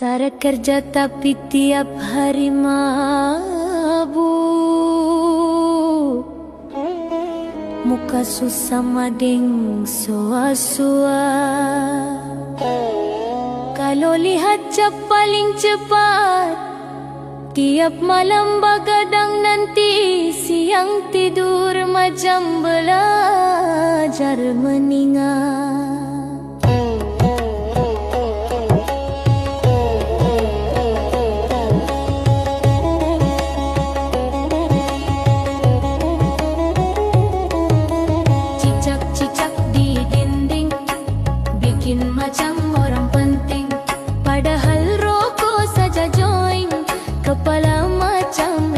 Tara kerja tapi tiap hari mabuk. Muka susah mading sua-sua. Kalau lihat cap paling cepat Tiap malam bagadang nanti Siang tidur macam belajar meninggal macam-macam